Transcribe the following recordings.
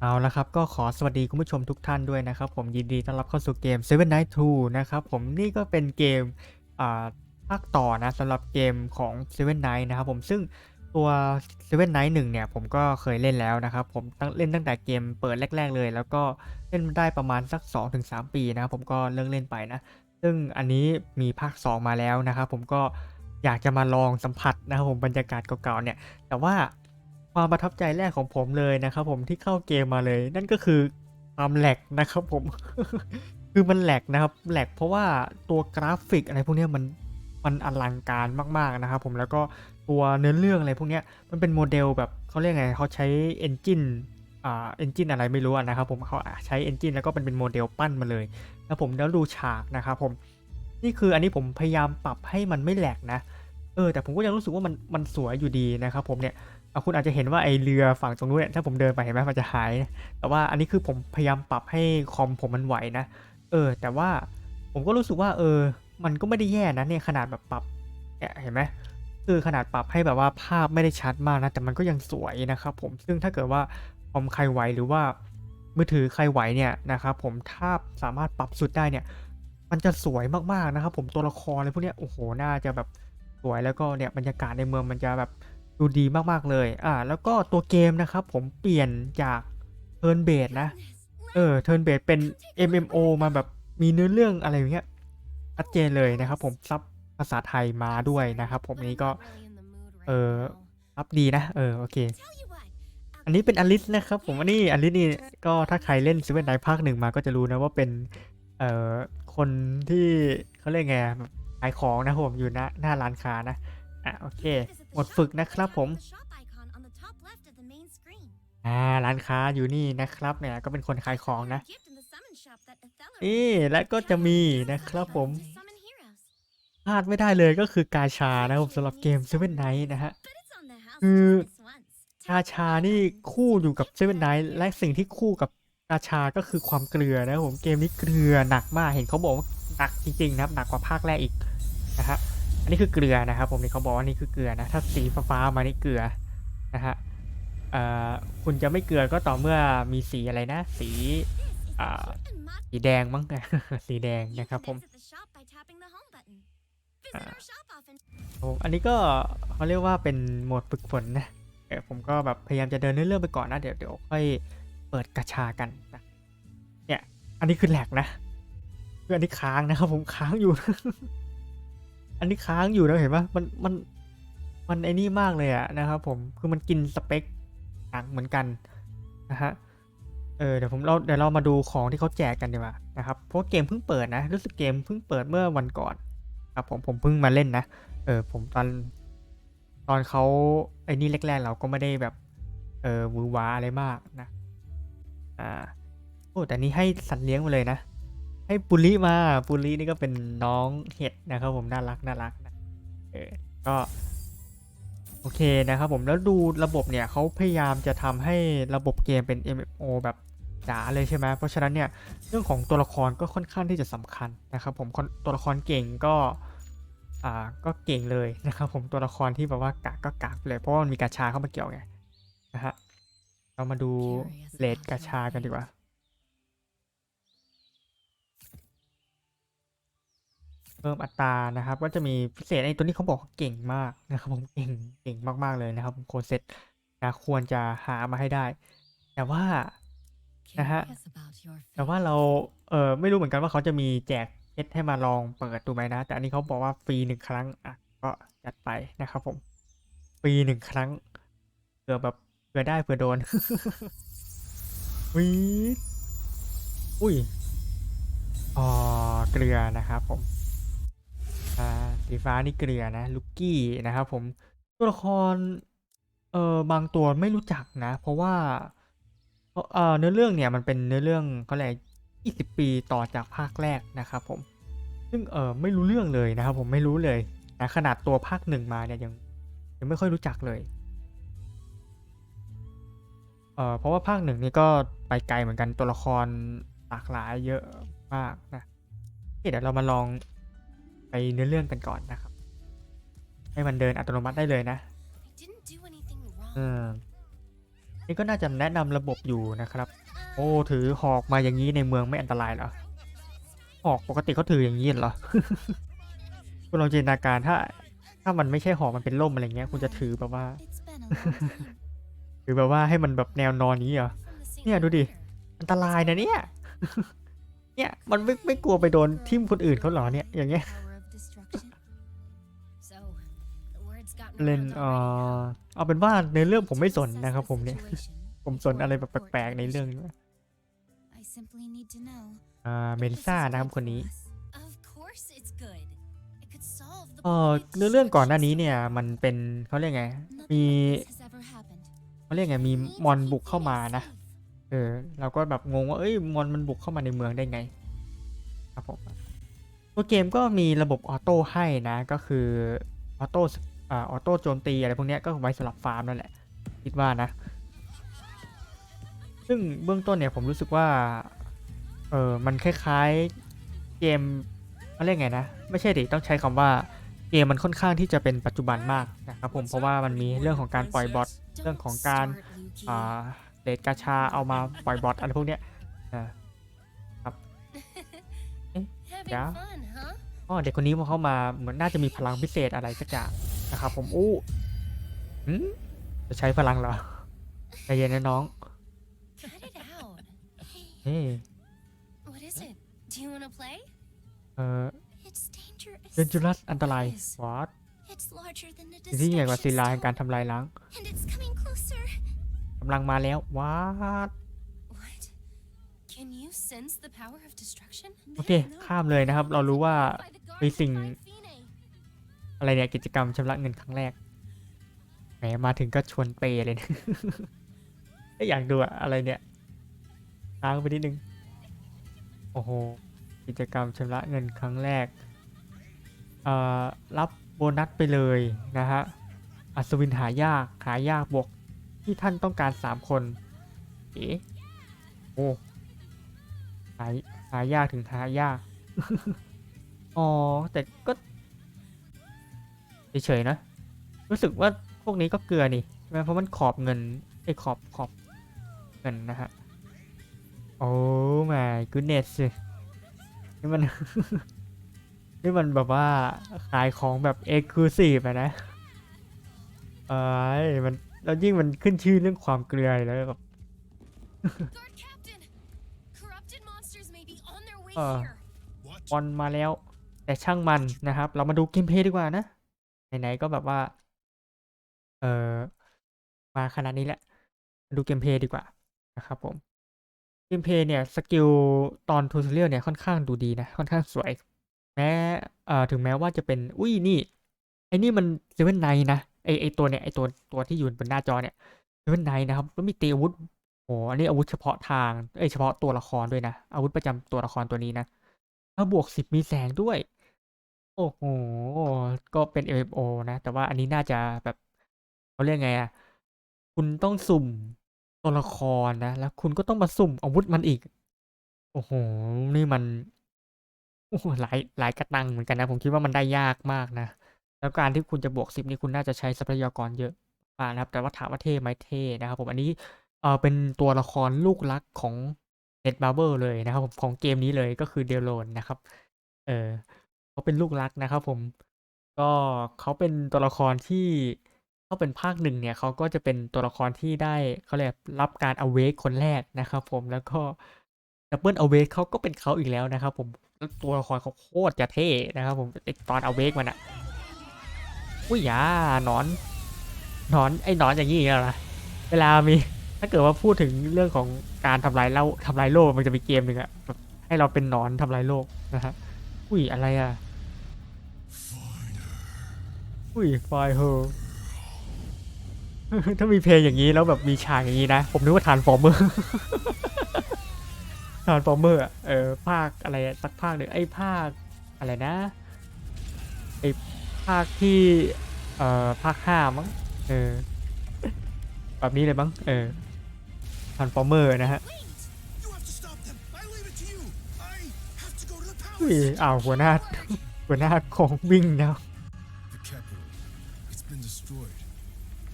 เอาละครับก็ขอสวัสดีคุณผู้ชมทุกท่านด้วยนะครับ ผมยินดีต้อนรับเข้าสู่เกม Seven Night 2 นะครับผมนี่ก็เป็นเกมอ่าภาคต่อนะสำหรับเกมของ Seven Night นะครับผมซึ่งตัว Seven Night 1เนี่ยผมก็เคยเล่นแล้วนะครับผมตั้งเล่นตั้งแต่เกมเปิดแรก ๆ เลย แล้วก็เล่นได้ประมาณสัก 2-3 ปีนะครับผมก็เลิกเล่นไปนะ ซึ่งอันนี้มีภาค 2 มาแล้วนะครับผมก็อยากจะมาลองสัมผัสนะครับผมบรรยากาศเก่าๆเนี่ยแต่ว่า ความประทับใจแรกของผมเลยนะครับผมที่เข้าเกมมาเลย นั่นก็คือความแหลกนะครับผม คือมันแหลกนะครับแหลกเพราะว่าตัวกราฟิกอะไรพวกนี้มันมันอลังการมากๆนะครับผมแล้วก็ตัวเนื้อเรื่องอะไรพวกนี้มันเป็นโมเดลแบบเขาเรียกไงเขาใช้เอนจินอ่าเอนจินอะไรไม่รู้นะครับผมเขาใช้เอนจินแล้วก็เป็นเป็นโมเดลปั้นมาเลยแล้วผมแล้วดูฉากนะครับผมนี่คืออันนี้ผมพยายามปรับให้มันไม่แหลกนะ เออแต่ผมก็ยังรู้สึกว่ามันมันสวยอยู่ดีนะครับผมเนี่ยอะคุณอาจจะเห็นว่าไอเรือฝั่งตรงนู้นเนี่ยถ้าผมเดินไปเห็นไหมมันจะหายนะแต่ว่าอันนี้คือผมพยายามปรับให้คอมผมมันไหวนะ เออ แต่ว่าผมก็รู้สึกว่า เออ มันก็ไม่ได้แย่นะเนี่ยขนาดแบบปรับเนี่ยเห็นไหมคือขนาดปรับให้แบบว่าภาพไม่ได้ชัดมากนะแต่มันก็ยังสวยนะครับผมซึ่งถ้าเกิดว่าคอมใครไหวหรือว่ามือถือใครไหวเนี่ยนะครับผมถ้าสามารถปรับสุดได้เนี่ย มันจะสวยมากๆนะครับผมตัวละครอะไรพวกนี้โอ้โหน่าจะแบบ วยแล้วก็เนี่ยบรรยากาศในเมืองมันจะแบบดูดีมากๆเลย อ่า แล้วก็ตัวเกมนะครับผมเปลี่ยนจากเทิร์นเบสนะ เออ เทิร์นเบสเป็น MMO มาแบบมีเนื้อเรื่องอะไรอย่างเงี้ยชัดเจนเลยนะครับผมซับภาษาไทยมาด้วยนะครับผมนี้ก็ เออซับดีนะ เออ โอเค อันนี้เป็นอลิสนะครับผมอันนี้อลิสนี่ก็ถ้าใครเล่น Seven Nights ภาคหนึ่งมาก็จะรู้นะว่าเป็น เอ่อ คนที่เขาเรียกไงแบบ ขายของนะผมอยู่หน้าหน้าร้านค้านะอะโอเคหมดฝึกนะครับผมอ่าร้านค้าอยู่นี่นะครับเนี่ยก็เป็นคนขายของนะนี่และก็จะมีนะครับผมพลาดไม่ได้เลยก็คือกาชานะครับผมสำหรับเกม Seven Night นะฮะคือกาชานี่คู่อยู่กับ Seven Night และสิ่งที่คู่กับกาชาก็คือความเกลือนะครับผมเกมนี้เกลือหนักมากเห็นเขาบอกว่าหนักจริงๆนะครับหนักกว่าภาคแรกอีก นะฮะอันนี้คือเกลือนะครับ ผมนี่เขาบอกว่านี่คือเกลือนะ ถ้าสีฟ้ามานี่เกลือนะฮะคุณจะไม่เกลือก็ต่อเมื่อมีสีอะไรนะ สีสีแดงมั้งสีแดงนะครับผมอันนี้ก็เขาเรียกว่าเป็นโหมดฝึกฝนนะเออผมก็แบบพยายามจะเดินเรื่องๆไปก่อนนะเดี๋ยวเดี๋ยวค่อยเปิดกระชากันนะเนี่ยอันนี้คือแหลกนะคืออันนี้ค้างนะครับผมค้างอยู่ อันนี้ค้างอยู่นะเห็นปะมันมันมันไอ้นี่มากเลยอะนะครับผมคือมันกินสเปคหนังเหมือนกันนะฮะเออเดี๋ยวผมเราเดี๋ยวเรามาดูของที่เขาแจกกันดีกว่านะครับเพราะเกมเพิ่งเปิดนะรู้สึกเกมเพิ่งเปิดเมื่อวันก่อนครับผมผมเพิ่งมาเล่นนะเออผมตอนตอนเขาไอ้นี่แรกๆเราก็ไม่ได้แบบเออวือหวาอะไรมากนะอ่าโอ้แต่นี้ให้สัตว์เลี้ยงมาเลยนะ ให้ปุริมาปุรินี่ก็เป็นน้องเห็ดนะครับผมน่ารักน่ารักนะเออก็โอเคนะครับผมแล้วดูระบบเนี่ยเขาพยายามจะทำให้ระบบเกมเป็น MMO แบบจ๋าเลยใช่ไหมเพราะฉะนั้นเนี่ยเรื่องของตัวละครก็ค่อนข้างที่จะสำคัญนะครับผมคนตัวละครเก่งก็อ่าก็เก่งเลยนะครับผมตัวละครที่แบบว่ากากก็กากเลยเพราะว่ามันมีกาชาเข้ามาเกี่ยวไงนะฮะเรามาดูเลดกาชากันดีกว่า พิ่มอัตรานะครับ ก็จะมีพิเศษไอ้ตัวนี้เขาบอกว่าเก่งมากนะครับผมเก่งเก่งมากๆเลยนะครับผมโคเซ็ตนะควรจะหามาให้ได้ แต่ว่านะฮะแต่ว่าเราเออไม่รู้เหมือนกันว่าเขาจะมีแจกเพชรให้มาลองเปิดดูไหมนะ แต่อันนี้เขาบอกว่าฟรีหนึ่งครั้งอะก็จัดไปนะครับผมฟรีหนึ่งครั้งเผื่อแบบเผื่อได้เผื่อโดนวีดอุ้ยอ๋อเกลือนะครับผม อ่าสีฟ้านี่เกลือนะลูกกี้นะครับผมตัวละครเออบางตัวไม่รู้จักนะ เพราะว่าเอ่อเนื้อเรื่องเนี่ยมันเป็นเนื้อเรื่องเขาเรียก20 ปีต่อจากภาคแรกนะครับผม ซึ่งเออไม่รู้เรื่องเลยนะครับผมไม่รู้เลยนะขนาดตัวภาคหนึ่งมาเนี่ยยังยังไม่ค่อยรู้จักเลยเออเพราะว่าภาคหนึ่งนี่ก็ไปไกลเหมือนกันตัวละครหลากหลายเยอะมากนะเดี๋ยวเรามาลอง ไปเนื้อเรื่องกันก่อนนะครับ ให้มันเดินอัตโนมัติได้เลยนะเออนี่ก็น่าจะแนะนำระบบอยู่นะครับ โอ้ถือหอกมาอย่างนี้ในเมืองไม่อันตรายเหรอหอกปกติเขาถืออย่างนี้เหรอคุณลองจินตนาการถ้า ถ้ามันไม่ใช่หอกมันเป็นล่มอะไรเงี้ย คุณจะถือแบบว่าถือแบบว่าให้มันแบบแนวนอนนี้เหรอเนี่ยดูดิอันตรายนะเนี่ยเนี่ยมันไม่ไม่กลัวไปโดนทิ่มคนอื่นเขาเหรอเนี่ยอย่างเงี้ย เล่นเออเอาเป็นว่าในเรื่องผมไม่สนนะครับผมเนี่ย ผมสนอะไรแบบแปลกๆในเรื่องนี้อ่าเมลิซ่านะครับคนนี้เออเนื้อเรื่องก่อนหน้านี้เนี่ยมันเป็นเขาเรียกไง มีเขาเรียกไงมีมอนบุกเข้ามานะเออเราก็แบบงงว่าเอ้ยมอนมันบุกเข้ามาในเมืองได้ไงครับผมตัวเกมก็มีระบบออโต้ให้นะ ก็คือออโต้ ออโต้โจมตีอะไรพวกเนี้ยก็ไว้สำหรับฟาร์มนั่นแหละ คิดว่านะ ซึ่งเบื้องต้นเนี่ยผมรู้สึกว่า เออมันคล้ายๆเกมเขาเรียกไงนะ ไม่ใช่ดิต้องใช้คำว่าเกมมันค่อนข้างที่จะเป็นปัจจุบันมากนะครับผมเพราะว่ามันมีเรื่องของการปล่อยบอทเรื่องของการอ่าเลดกาชาเอามาปล่อยบอทอะไรพวกเนี้ยอ่า Yeah. อ๋อเด็กคนนี้พอเข้ามาเหมือนน่าจะมีพลังพิเศษอะไรสักอย่าง นะครับผมอู้หืมจะใช้พลังเหรอใจเย็นนะน้อง Cut it out. เฮ้ย What is it? Do you want to play? เออ It's dangerous. เดนจูรัสอันตรายวอต It's larger than the ที่ใหญ่กว่าศิ destruction ลาแห่งการ stone, ทำลายล้าง and it's coming closer. กำลังมาแล้ววอต What? Can you sense the power of destruction? โอเค ข้ามเลยนะครับ เรารู้ว่า By the guard อะไรเนี่ยกิจกรรมชำระเงินครั้งแรกแหมมาถึงก็ชวนเปย์เลยนะอยากดูอะอะไรเนี่ยล้างไปนิดนึง โอ้โห กิจกรรมชำระเงินครั้งแรก เอ่อ รับโบนัสไปเลยนะฮะ อัศวินหายาก หายากบวกที่ท่านต้องการ 3 คน เอ๋โอ้หายหายากถึงหายาก อ๋อ แต่ก็ เฉยๆนะ รู้สึกว่าพวกนี้ก็เกลือนี่ใช่ไหมเพราะมันขอบเงินไอ้ขอบขอบเงินนะฮะ โอ้ my goodness นี่มัน นี่มันแบบว่าขายของแบบ exclusive อะนะเอ้ยมันแล้วยิ่งมันขึ้นชื่อเรื่องความเกลือแล้วแบบ Guard Captain! Corrupted monsters may be on their way Uh. here. บอลมาแล้ว แต่ช่างมันนะครับ เรามาดูเกมเพลย์ดีกว่านะ ไหนๆก็แบบว่า เออมาขนาดนี้แหละ ดูเกมเพย์ดีกว่านะครับผม เกมเพย์เนี่ยสกิลตอนทูตเรียลเนี่ยค่อนข้างดูดีนะ ค่อนข้างสวย แม้เอ่อถึงแม้ว่าจะเป็น อุ้ยนี่ ไอ้นี่มันเซเว่นไนนะไอไอตัวเนี่ยไอตัวตัวที่อยู่บนหน้าจอเนี่ยเซเว่นไนนะครับแล้วมีตีอาวุธโอ้อันนี้อาวุธเฉพาะทางเอ้ยเฉพาะตัวละครด้วยนะ อาวุธประจำตัวละครตัวนี้นะถ้าบวกสิบมีแสงด้วย โอ้โห ก็เป็น MMO นะ แต่ว่าอันนี้น่าจะแบบเขาเรียกไงอะคุณต้องสุ่มตัวละครนะ แล้วคุณก็ต้องมาสุ่มอาวุธมันอีก โอ้โห นี่มันโอ้โหหลายหลายกระตังเหมือนกันนะ ผมคิดว่ามันได้ยากมากนะ แล้วการที่คุณจะบวกสิบนี่คุณน่าจะใช้ทรัพยากรเยอะมากนะครับ แต่ว่าถามว่าเท่ไหมเท่นะครับผมอันนี้เออเป็นตัวละครลูกรักของเน็ตบาร์เบอร์เลยนะครับผมของเกมนี้เลยก็คือเดลโลนนะครับ เออ เขาเป็นลูกรักนะครับผม ก็เขาเป็นตัวละครที่เขาเป็นภาคหนึ่งเนี่ยเขาก็จะเป็นตัวละครที่ได้เขาเรียกรับการอเวกคนแรกนะครับผมแล้วก็ดับเบิลอเวกเขาก็เป็นเขาอีกแล้วนะครับผมแล้วตัวละครเขาโคตรจะเท่นะครับผมตอนอเวกมันอะอุ้ยยาหนอนหนอนไอหนอนอย่างนี้เหรอเวลามีถ้าเกิดว่าพูดถึงเรื่องของการทำลายเล่าทำลายโลกมันจะมีเกมหนึ่งอะแบบให้เราเป็นหนอนทำลายโลกนะฮะอุ้ยอะไรอะ อุ้ยไฟเฮอถ้ามีเพลงอย่างนี้แล้วแบบมีฉากอย่างนี้นะ ผมนึกว่าทานฟอร์เมอร์ทานฟอร์เมอร์เออภาคอะไรอะสักภาคหนึ่งไอ้ภาคอะไรนะไอ้ภาคที่เอ่อภาคห้ามั้งเออแบบนี้เลยมั้งเออทานฟอร์เมอร์นะฮะ Wait! You have to stop them. I leave it to you. I have to go to the อุ้ย palace. อ้าวหัวหน้าหัวหน้าของวิ่งแล้ว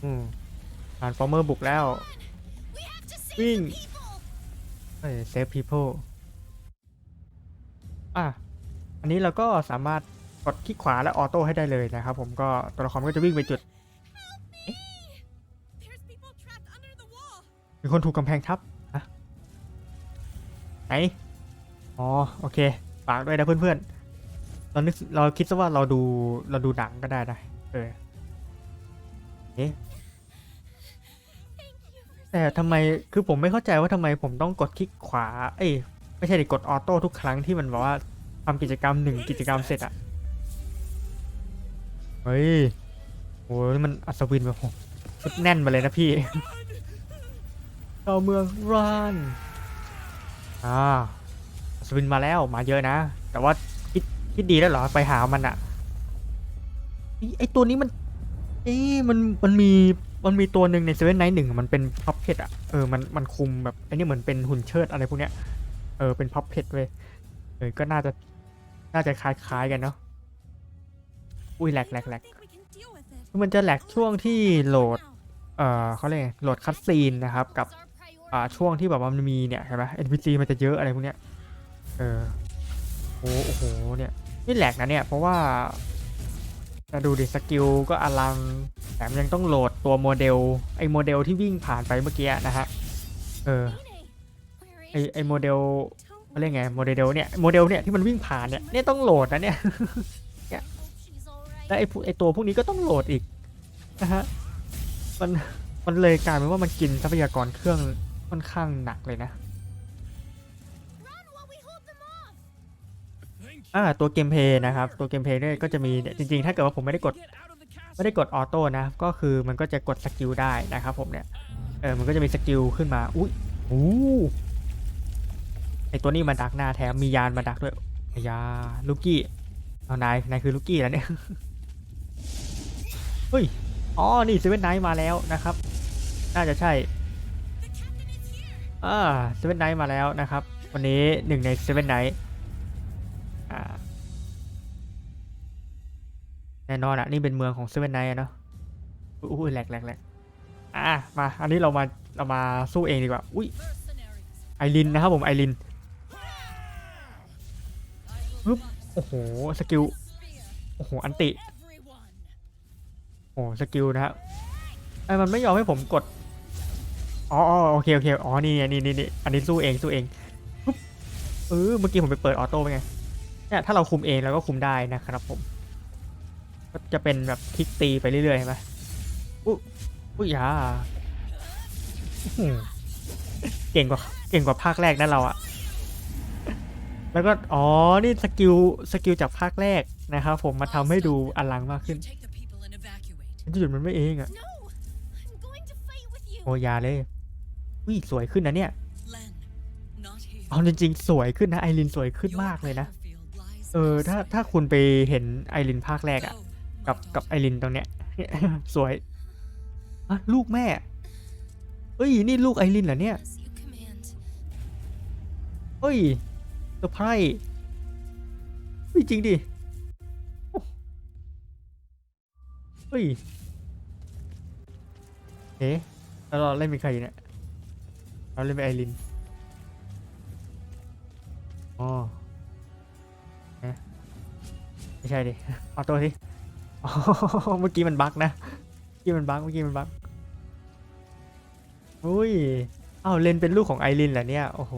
อืมทานฟอร์เมอร์บุกแล้ว Save Wing. the people! เอ้ย save people อะ อันนี้เราก็สามารถกดคลิกขวาและออโต้ให้ได้เลยนะครับผมก็ตัวละครก็จะวิ่งไปจุด There's people trapped under the wall. มีคนถูกกำแพงทับอะไหน อ๋อ โอเค ฝากด้วยนะเพื่อนๆ เรานึกเราคิดซะว่าเราดูเราดูหนังก็ได้นะ เออ เอ๊ะ Thank you for แต่ทำไมคือผมไม่เข้าใจว่าทำไมผมต้องกดคลิกขวา เอ้ยไม่ใช่ดิกดออโต้ทุกครั้งที่มันบอกว่าทำกิจกรรมหนึ่งกิจกรรมเสร็จอะเฮ้ยโอ้ยมันอัศวินแบบผมชุดแน่นมาเลยนะพี่เข้าเมืองรันอ่าอัศวินมาแล้วมาเยอะนะ แต่ว่าคิดคิดดีแล้วเหรอไปหามันอะไอ้ไอตัวนี้มันเอ้มันมันมี มันมีตัวหนึ่งในเซเว่นไนท์หนึ่งมันเป็นพับเพ t อะเออมันมันคุมแบบไอ้นี่เหมือนเป็นหุ่นเชิดอะไรพวกเนี้ยเออเป็นพับเพ t เว้ยเออก็น่าจะน่าจะคล้ายๆกันเนาะอุ้ยแหลกแหลกแหลกมันจะแหลกช่วงที่โหลดเออเขาเรียกไงโหลดคัตซีนนะครับกับอ่าช่วงที่แบบว่ามันมีเนี่ยเห็นไหม NPC มันจะเยอะอะไรพวกเนี้ยเออโอ้โหเนี่ยนี่แหลกนะเนี่ยเพราะว่าจะดูดิสกิลก็อลังแถมยังต้องโหลด ตัวโมเดลไอโมเดลที่วิ่งผ่านไปเมื่อกี้นะฮะเออไอไอโมเดลเขาเรียกไงโมเดลเนี่ยโมเดลเนี่ยที่มันวิ่งผ่านเนี่ยเนี่ยต้องโหลดนะเนี่ยและไอพวไอตัวพวกนี้ก็ต้องโหลดอีกนะฮะมันมันเลยกลายเป็นว่ามันกินทรัพยากรเครื่องค่อนข้างหนักเลยนะอ่าตัวเกมเพย์นะครับ ตัวเกมเพย์เนี่ยก็จะมีจริงๆ ถ้าเกิดว่าผมไม่ได้กด ไม่ได้กดออโต้นะ ก็คือมันก็จะกดสกิลได้นะครับผมเนี่ย เออ มันก็จะมีสกิลขึ้นมา อุ้ยอู้ไอตัวนี้มาดักหน้าแถมมียานมาดักด้วยยาลูกี้ เอานาย นายคือลูกี้แล้วเนี่ย เฮ้ย อ๋อ นี่เซเว่นไนท์มาแล้วนะครับ น่าจะใช่ อ่า เซเว่นไนท์มาแล้วนะครับ วันนี้หนึ่งในเซเว่นไนท์ น่นอนอะ นี่เป็นเมืองของเซเว่นไนท์เนาะอุ้ยแหลกแหลกแหลกอะมาอันนี้เรามาเรามาสู้เองดีกว่า อุ้ยไอรินนะครับผมไอริน I will Whoop. not โอ้โหสกิลโอ้โหอันติโอ้โหสกิลนะฮะไอ้มันไม่ยอมให้ผมกดอ๋ออ๋อโอเคโอเคอ๋อนี่นี่นี่นี่อันนี้สู้เองสู้เองปุ๊บเออเมื่อกี้ผมไปเปิดออโต้ไปไงเนี่ยถ้าเราคุมเองเราก็คุมได้นะครับผม ก็จะเป็นแบบคลิกตีไปเรื่อยๆเห็นไหมอุ๊ยอุ้ยยาอื้อหือเก่งกว่าเก่งกว่าภาคแรกนั่นเราอะแล้วก็ อ๋อ นี่สกิล สกิลจากภาคแรกนะครับผมมาทำให้ดูอลังมากขึ้น Take the people and evacuate. ฉันจะหยุดมันไม่เองอะ No, I'm going to fight with you. โอยาเลยวิสวยขึ้นนะเนี่ย Len, not here. เอาจริงๆ สวยขึ้นนะไอรินสวยขึ้น Your มากเลยนะ battlefield lies เออ ถ้าถ้าคุณไปเห็นไอรินภาคแรกอะ Go, กับกับไอรินตรงเนี้ย สวยอะลูกแม่เอ้ย นี่ลูกไอรินเหรอเนี่ยเฮ้ยเซอร์ไพรส์เฮ้ยจริงดิเฮ้ยเอ๊ะแล้วเราเล่นเป็นใครอยู่เนี่ยเราเล่นเป็นไอรินอ๋อไม่ใช่ดิเอาตัวสิอ๋อ เมื่อกี้มันบั๊กนะเมื่อกี้มันบั๊กเมื่อกี้มันบั๊กอุ้ยอ้าวเลนเป็นลูกของไอรินเหรอเนี่ย โอ้โห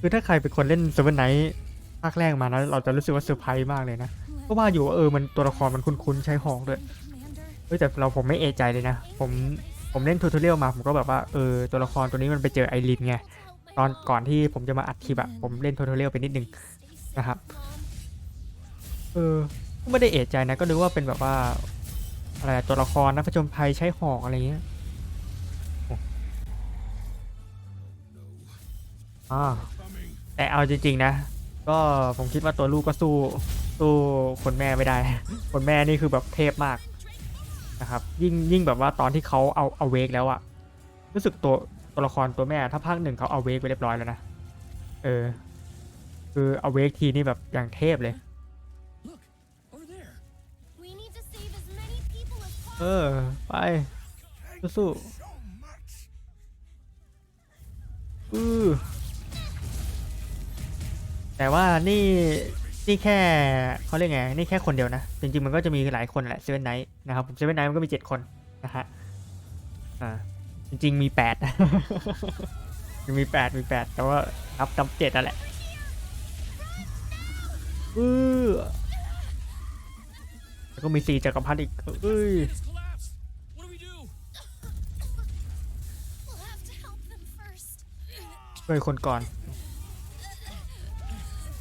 คือถ้าใครเป็นคนเล่นเซเว่นไนท์ภาคแรกมานะเราจะรู้สึกว่าเซอร์ไพรส์มากเลยนะ ก็ว่าอยู่ว่าเออมันตัวละครมันคุ้นๆใช้หอกด้วยเฮ้ยแต่เราผมไม่เอะใจเลยนะ ผมผมเล่นทูทเรียลมาผมก็แบบว่าเออตัวละครตัวนี้มันไปเจอไอรินไงตอนก่อนที่ผมจะมาอัดคลิปอะผมเล่นทูทเรียลไปนิดนึงนะครับ เออ ไม่ได้เอะใจนะก็นึกว่าเป็นแบบว่าอะไรตัวละครนะผจญภัยใช้หอกอะไรเงี้ยอ้อ่า Coming. แต่เอาจริงๆนะ ก็ผมคิดว่าตัวลูกก็สู้สู้คนแม่ไม่ได้ คนแม่นี่คือแบบเทพมากนะครับ ยิ่งยิ่งแบบว่าตอนที่เขาเอาเอาเวกแล้วอะรู้สึกตัวตัวละครตัวแม่ถ้าภาคหนึ่งเขาเอาเวกไปเรียบร้อยแล้วนะ เออ คือเอาเวกทีนี่แบบอย่างเทพเลย เออ ไป สู้อือแต่ว่านี่นี่แค่เขาเรียกไง นี่แค่คนเดียวนะ จริงๆมันก็จะมีหลายคนแหละเซเว่นไนท์นะครับผมเซเว่นไนท์มันก็มีเจ็ดคนนะฮะอ่าจริงๆมีแปดมีแปดมีแปดแต่ว่านับจำเจ็ดนั่นแหละอือแล้วก็มีสี่จักรพรรดิอีกเอ้ย ช่วยคนก่อน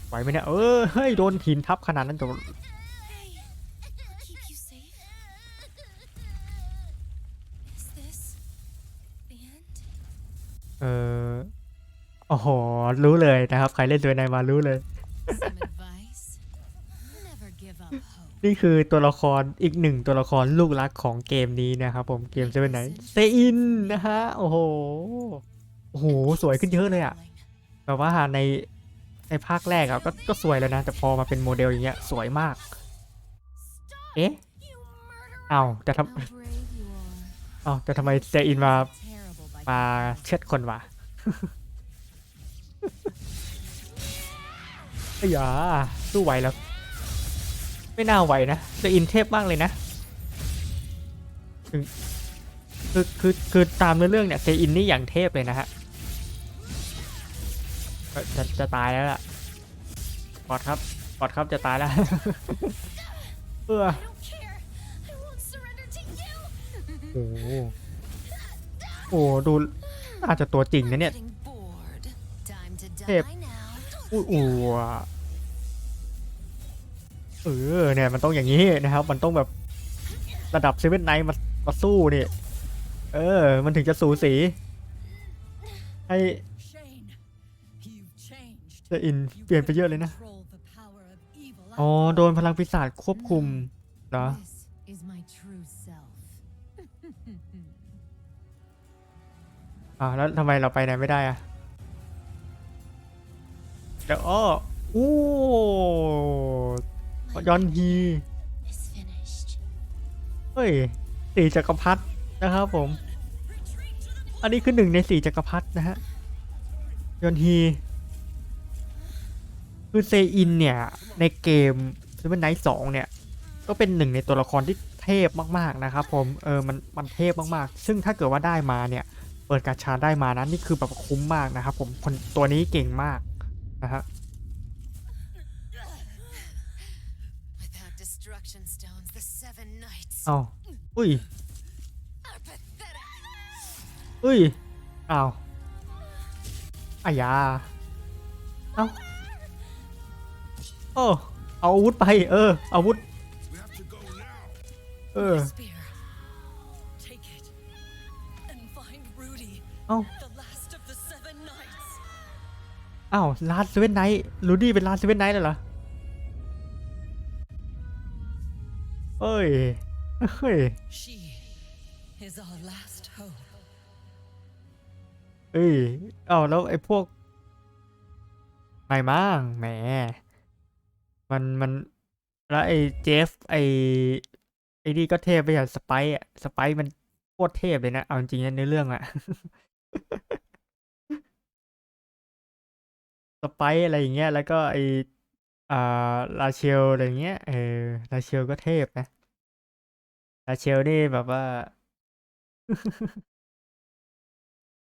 ไหวไหมเนี่ยเออเฮ้ยโดนหินทับขนาดนั้นจะ Hey, keep you safe. Is this the end? เออโอ้โหรู้เลยนะครับ ใครเล่นตัวไหนมารู้เลย Some advice? Never give up hope. นี่คือตัวละครอีกหนึ่งตัวละครลูกรักของเกมนี้นะครับผมเกมเซเว่นไหนเซอินนะฮะ โอ้โห โอ้โหสวยขึ้นเยอะเลยอะแบบว่าในในภาคแรกอะก็ก็สวยแล้วนะ แต่พอมาเป็นโมเดลอย่างเงี้ยสวยมาก เอ๊ะเอาจะทำเอาจะทำไมเซอินมามาเชือดคนวะอ้ยาสู้ไหวแล้ว ไม่น่าไหวนะเซอินเทพมากเลยนะคือคือคือตามเนื้อเรื่องเนี่ยเซอินนี่อย่างเทพเลยนะฮะ จะจะตายแล้วล่ะปอดครับปอดครับจะตายแล้วเออ I don't care. I won't surrender to you. โอ้โหโอ้โหดูอาจจะตัวจริงนะเนี่ย Getting bored. Time to Hip. die now. อู้อูอะเออเนี่ยมันต้องอย่างนี้นะครับ มันต้องแบบระดับเซเว่นไนท์มามาสู้นี่ เออ มันถึงจะสูสี ให้ Shane, you've changed. เจอิน You เปลี่ยนไปเยอะเลยนะ control the power of evil อ๋อ out โดนพลังปีศาจควบคุมเหรอ This is my true self. อ่าวแล้วทำไมเราไปไหนไม่ได้อะเดี๋ยวอ้ออู้ยอนฮี Is finished. เฮ้ยสี่จักรพรรดินะครับผม อันนี้คือหนึ่งในสี่จักรพรรดินะฮะ ยอนฮี คือเซอินเนี่ย ในเกม Seven Night 2เนี่ย ก็เป็นหนึ่งในตัวละครที่เทพมากๆนะครับผมเออมันมันเทพมากๆ ซึ่งถ้าเกิดว่าได้มาเนี่ย เปิดกาชาได้มานะนี่คือแบบคุ้มมากนะครับผมคนตัวนี้เก่งมากนะฮะ Without destruction stones, the seven knights เอาอุ้ย are pathetic. อุ้ยอ้าวอายา เอา โอ้เอาอาวุธไป เอออาวุธ We have to go now. เออ Spear. Take it. And find Rudy, เอ้า the last of the seven knights. อ้าวลาสเซเว่นไนท์ลูดี้เป็นลาสเซเว่นไนท์เลยเหรอ เอ้ย เฮ้ย She is our last hope. เอ้ยเอ้าแล้วไอ้พวก ไม่มั่งแหม มันมันแล้วไอ้เจฟไอ้ไอ้นี่ก็เทพไปอย่างสไปอะสไปมันโคตรเทพเลยนะ เอาจริงๆนะในเรื่องอะสไปอะไรอย่างเงี้ย แล้วก็ไออ่าลาเชลอะไรอย่างเงี้ยเออลาเชลก็เทพนะลาเชลนี่แบบว่า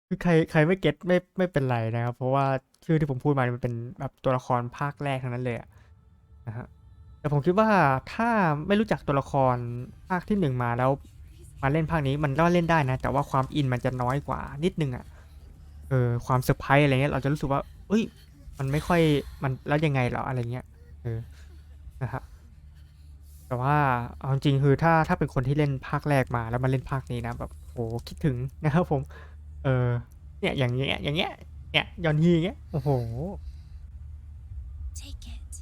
คือใครใครไม่เก็ตไม่ไม่เป็นไรนะครับ เพราะว่าชื่อที่ผมพูดมามันเป็นแบบตัวละครภาคแรกทั้งนั้นเลยอะ นะฮะแต่ผมคิดว่าถ้าไม่รู้จักตัวละครภาคที่หนึ่งมาแล้วมาเล่นภาคนี้มันก็เล่นได้นะ แต่ว่าความอินมันจะน้อยกว่านิดนึงอะเออความเซอร์ไพรส์อะไรเงี้ยเราจะรู้สึกว่าเอ้ย มันไม่ค่อยมันแล้วยังไงเหรออะไรเงี้ยเออนะฮะแต่ว่าเอาจริงคือถ้าถ้าเป็นคนที่เล่นภาคแรกมาแล้วมาเล่นภาคนี้นะแบบโหคิดถึงนะครับผม เออเนี่ยอย่างเงี้ยอย่างเงี้ยเนี่ยยอนฮีอย่างเงี้ยโอ้โห Take it.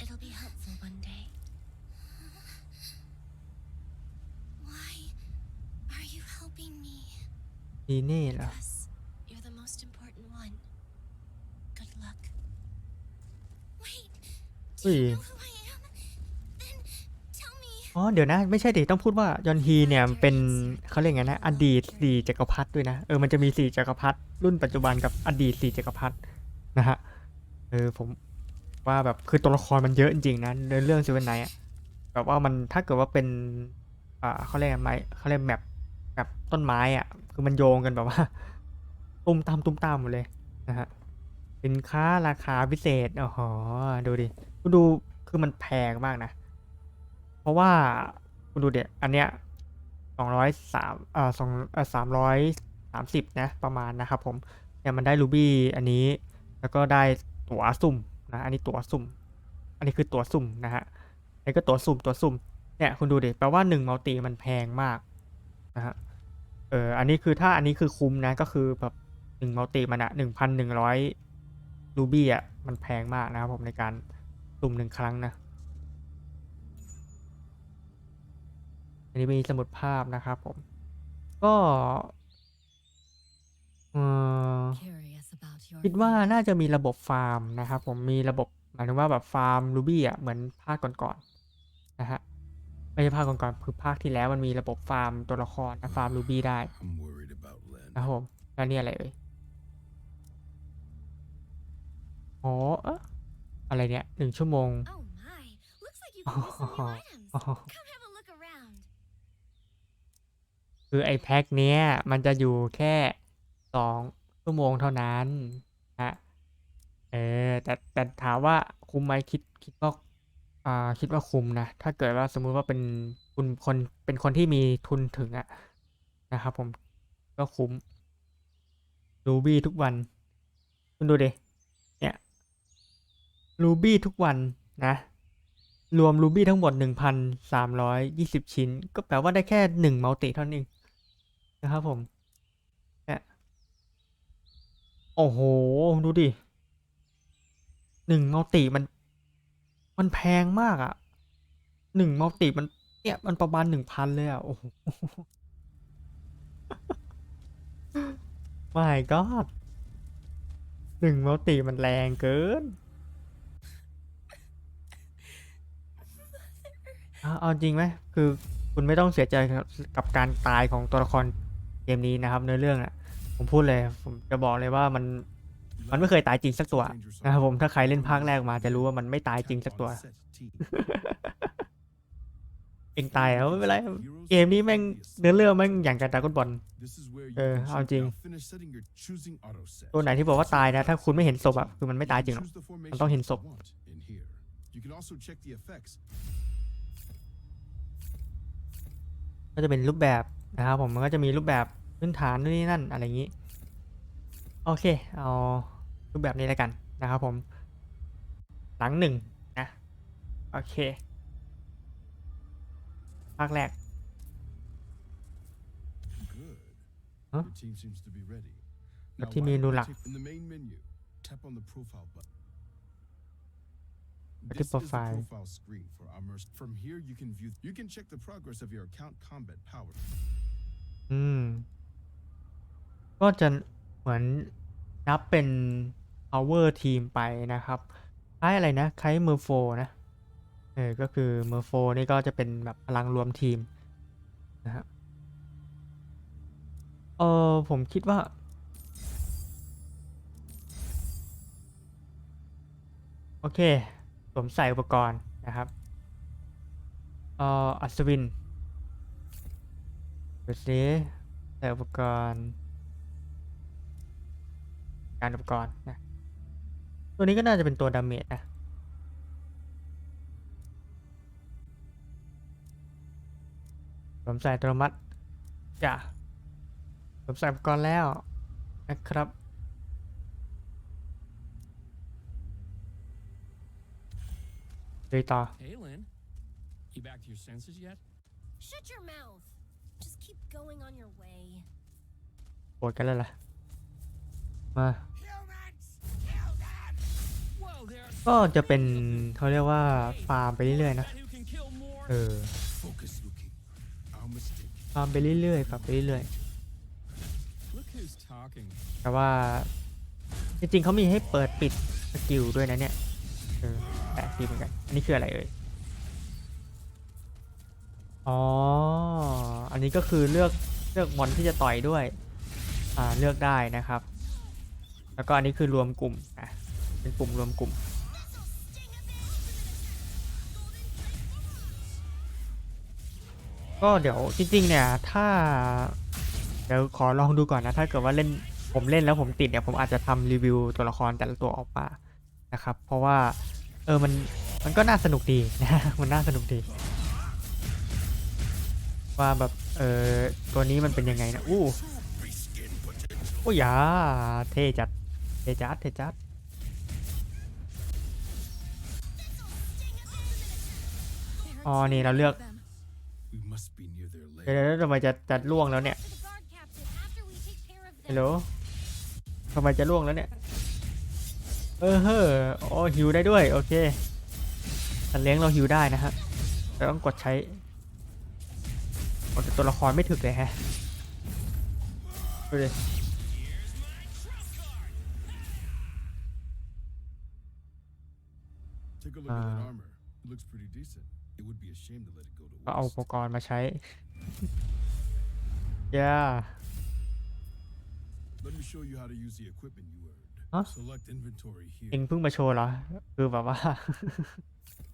It'll be helpful one day. Why are you helping me? ดีเน่เหรอ Because you're the most important one. Good luck. Wait. Do Ui. you know who I am? Then tell me. อ๋อเดี๋ยวนะ ไม่ใช่ดิต้องพูดว่ายอนฮีเนี่ยมันเป็นเขาเรียกไงนะ อดีตสี่จักรพรรดิด้วยนะเออมันจะมีสี่จักรพรรดิรุ่นปัจจุบันกับอดีตสี่จักรพรรดินะฮะเออผมว่าแบบคือตัวละครมันเยอะจริงๆนะในเรื่องเซเว่นไนท์แบบว่ามันถ้าเกิดว่าเป็นอ่าเขาเรียกไงเขาเรียกแมปแบบต้นไม้อะ คือมันโยงกันแบบว่าตุ้มตามตุ้มตามหมดเลยนะฮะสินค้าราคาพิเศษอ๋อดูดิคุณดูคือมันแพงมากนะ เพราะว่าคุณดูเดี๋ยอันเนี้ยสองร้อยสามเอ่อสองเอ่อสามร้อยสามสิบนะประมาณนะครับผมเนี่ยมันได้รูบี้อันนี้แล้วก็ได้ตั๋วสุ่มนะอันนี้ตั๋วสุ่ม อันนี้คือตั๋วสุ่มนะฮะอันนี้ก็ตั๋วสุ่มตั๋วสุ่มเนี่ยคุณดูดิแปลว่าหนึ่งมัลติมันแพงมากนะฮะ เอออันนี้คือถ้าอันนี้คือคุ้มนะก็คือแบบหนึ่งมัลติมันอะหนึ่งพันหนึ่งร้อยรูบี้อะมันแพงมากนะครับผมในการสุ่มหนึ่งครั้งนะ อันนี้มีสมุดภาพนะครับผม ก็เอ่อ Curious about your คิดว่า needs. น่าจะมีระบบฟาร์มนะครับผมมีระบบหมายถึงว่าแบบฟาร์มรูบี้อะเหมือนภาคก่อนๆนะฮะ ไม่ใช่ภาคก่อนๆคือภาคที่แล้วมันมีระบบฟาร์มตัวละครนะฟาร์มรูบี้ได้ I'm worried about Len. นะครับผมแล้วนี่อะไรเอ่ยอ๋อเอ๊ะอะไรเนี่ยหนึ่งชั่วโมง Oh my. Looks like you can use some new items. อ๋อ Come have a look around. คือไอ้แพ็คเนี้ยมันจะอยู่แค่สองชั่วโมงเท่านั้นฮะเออแต่แต่ถามว่าคุ้มไหมคิดคิดว่า อ่าคิดว่าคุ้มนะ ถ้าเกิดว่าสมมุติว่าเป็นคุณคนเป็นคนที่มีทุนถึงอะนะครับผมก็คุ้มรูบี้ทุกวัน คุณดูดิเนี่ยรูบี้ทุกวันนะ รวมรูบี้ทั้งหมด 1,320 ชิ้น ก็แปลว่าได้แค่หนึ่งมัลติเท่านั้นเองนะครับผมเนี่ยโอ้โห ดูดิหนึ่งมัลติมัน มันแพงมากอะ่ะหนึ่งมัลติมันเนี่ยมันประมาณหนึ่งพันเลยอะ่ะโอ้โหไม่ก็หนึ่งมัลติมันแรงเกินเอาเอาจริงไหมคือคุณไม่ต้องเสียใจกับกับการตายของตัวละครเกมนี้นะครับในอเรื่องอะผมพูดเลย ผมจะบอกเลยว่ามัน มันไม่เคยตายจริงสักตัวนะครับผมถ้าใครเล่นภาคแรกมาจะรู้ว่ามันไม่ตายจริงสักตัว เองตายแล้วไม่เป็นไรเกมนี้แม่งเนื้อเรื่องแม่งอย่างกับดราก้อนบอลเออเอาจริง ตัวไหนที่บอกว่าตายนะ ถ้าคุณไม่เห็นศพอะคือมันไม่ตายจริงหรอกมันต้องเห็นศพก็จะเป็นรูปแบบนะครับผมมันก็จะมีรูปแบบพื้นฐานนู่นนี่นั่นอะไรอย่างนี้ โอเค เอา รูปแบบนี้แล้วกันนะครับผม หลังหนึ่งนะ โอเค ภาคแรก Huh? But ที่เมนูหลัก Tap on the profile button. But This the is the profile. profile screen for our merc- From here, you can view. You can check the progress of your account combat power. อืม ก็จะเหมือนนับเป็น power team ไปนะครับ คล้ายอะไรนะ คล้ายเมอร์โฟนะ เออ ก็คือเมอร์โฟนี่ก็จะเป็นแบบพลังรวมทีมนะฮะ เออผมคิดว่า โอเคผมใส่อุปกรณ์นะครับ เอ่อ อัศวินดูสิใส่อุปกรณ์ การอุปกรณ์นะ ตัวนี้ก็น่าจะเป็นตัวดาเมจนะผมใส่อัตโนมัติจ้ะผมใส่อุปกรณ์แล้วนะครับเลยต่อ Hey, Lynn. You back to your senses yet? Shut your mouth. Just keep going on your way. ปวดกันแล้วล่ะ มา ก็จะเป็นเขาเรียกว่าฟาร์มไปเรื่อยๆนะ เออ ฟาร์มไปเรื่อยๆฟาร์มไปเรื่อยๆแต่ว่าจริงๆเขามีให้เปิดปิดสกิลด้วยนะเนี่ย เออแปลกดีเหมือนกัน อันนี้คืออะไรเอ่ย อ๋อ อันนี้ก็คือเลือกเลือกมอนที่จะต่อยด้วย อ่า เลือกได้นะครับ แล้วก็อันนี้คือรวมกลุ่มอะเป็นปุ่มรวมกลุ่ม ก็เดี๋ยวจริงๆเนี่ยถ้า เดี๋ยวขอลองดูก่อนนะ ถ้าเกิดว่าเล่นผมเล่นแล้วผมติดเนี่ยผมอาจจะทำรีวิวตัวละครแต่ละตัวออกมานะครับ เพราะว่าเออมันมันก็น่าสนุกดีนะมันน่าสนุกดี ว่าแบบเออตัวนี้มันเป็นยังไงนะอู้โอ้ยาเทจัดเทจัดเทจัดอ๋อนี่เราเลือก near their เดี๋ยว lair. เดี๋ยวทำไมจะจะล่วงแล้วเนี่ย To the guard captain after we take care of ฮัลโหล them. ทำไมจะล่วงแล้วเนี่ย เออเฮ้ออ๋อหิวได้ด้วย โอเคสัตว์เลี้ยงเราหิวได้นะฮะเราต้องกดใช้โอ้แต่ตัวละครไม่ถึกเลยแฮะดูดิ Take a look at that Uh. armor. It looks pretty decent. It would be a shame to let it go to ก็เอาอุ waste. ปกรณ์มาใช้ย่า Let me show you how to use the equipment you earned. Huh? Select inventory เอง here. เพิ่งมาโชว์เหรอ คือแบบว่า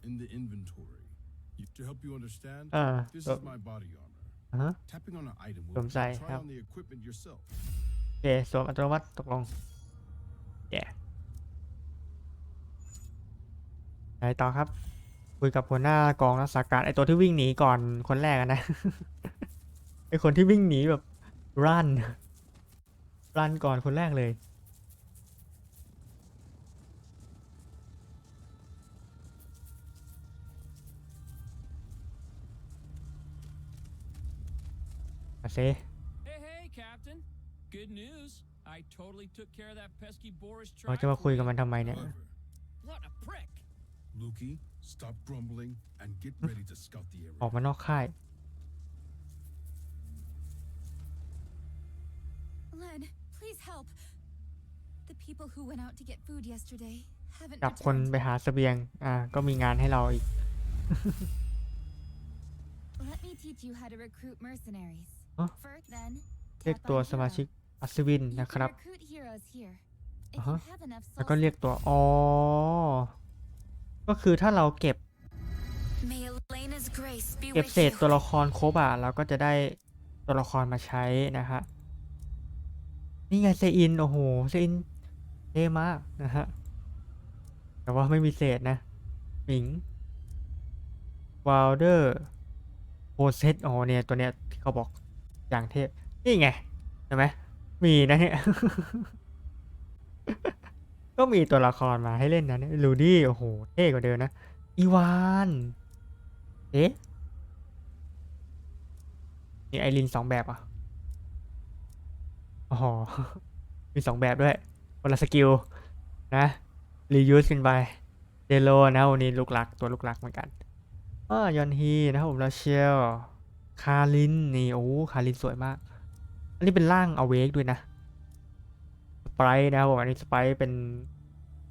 In the inventory. You- To help you understand, อ่า this ก็ is my body armor. อ่าฮะ Tapping on an item will Đúng let you rồi, try không? on the equipment yourself. โอเคสวมอัตโนมัติตกลงแย่ไหนต่อครับ คุยกับหัวหน้ากองรักษาการไอตัวที่วิ่งหนีก่อนคนแรกอะนะไอคนที่วิ่งหนีแบบรันรันก่อนคนแรกเลยมาเซ Hey, hey, Captain. Good news. I totally took care of that pesky Boris เรา trap จะมาคุย for กับ you. มันทำไมเนี่ย However, What a prick. Lukey, stop grumbling and get ready to scout the ออก area. มานอกค่าย Len, please help. The people who went out to get food yesterday haven't จับคน returned. ไปหาเสบียง อ่า ก็มีงานให้เราอีก Let me teach you how to recruit mercenaries. Huh? First, then เรียก tap ตัว on สมา hero. ชิกอัศวิน You นะ can ครับ recruit heroes here. If Uh-huh. you have enough แล้วก็ soul เรียกตัว อ๋อ ก็คือถ้าเราเก็บ เก็บเศษตัวละครครบอะเราก็จะได้ตัวละครมาใช้นะฮะนี่ไงเซอินโอ้โหเซอินเท่มากนะฮะแต่ว่าไม่มีเศษนะหมิงวาลเดอร์โ s เซตโอ๋อเนี่ยตัวเนี้ยที่เขาบอกอย่างเทพนี่ไงใช่ไหมมีนะเนี่ย ก็มีตัวละครมาให้เล่นนะเนี่ยลูดี้โอ้โหเท่กว่าเดิมนะ อีวานเอ๊ะมีไอรินสองแบบอะอ๋อมีสองแบบด้วยคนละสกิลนะรียูสกันไปเดโลนะวันนี้ลูกหลักตัวลูกหลักเหมือนกันอ้อยอนฮีนะครับผมแล้วเชลคารินนี่โอ้คารินสวยมาก อันนี้เป็นร่างอเวกด้วยนะ ไปร์นะครับผมอันนี้สไปร์เป็น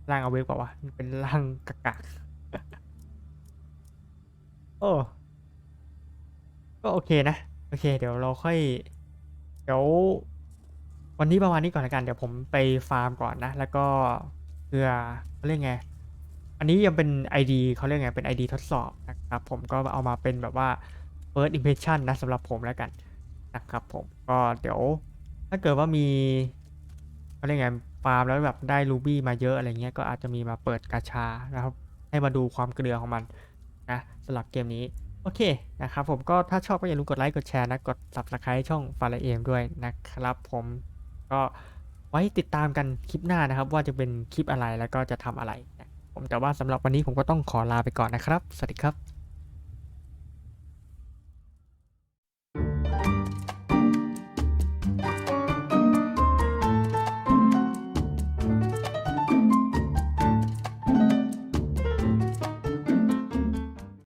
ร่างอเวกเปล่าวะเป็นร่างกากาโอ้ก็โอเคนะ โอเค เดี๋ยวเราค่อย เดี๋ยว วันนี้ประมาณนี้ก่อนละกัน เดี๋ยวผมไปฟาร์มก่อนนะ แล้วก็เพื่อเขาเรียกไง อันนี้ยังเป็น ID เขาเรียกไง เป็น ID ทดสอบนะครับ ผมก็เอามาเป็นแบบว่า first impression นะสำหรับผมแล้วกันนะครับผม ก็เดี๋ยวถ้าเกิดว่ามี เขาเรียกไงฟาร์มแล้วแบบได้รูบี้มาเยอะอะไรเงี้ยก็อาจจะมีมาเปิดกาชานะครับ ให้มาดูความเกลือของมันนะสำหรับเกมนี้ โอเคนะครับผมก็ถ้าชอบก็อย่าลืมกดไลค์กดแชร์นะ กด subscribe ช่องฟาร์เอมด้วยนะครับผมก็ไว้ติดตามกันคลิปหน้านะครับ ว่าจะเป็นคลิปอะไรแล้วก็จะทำอะไรนะผมแต่ว่าสำหรับวันนี้ผมก็ต้องขอลาไปก่อนนะครับ สวัสดีครับ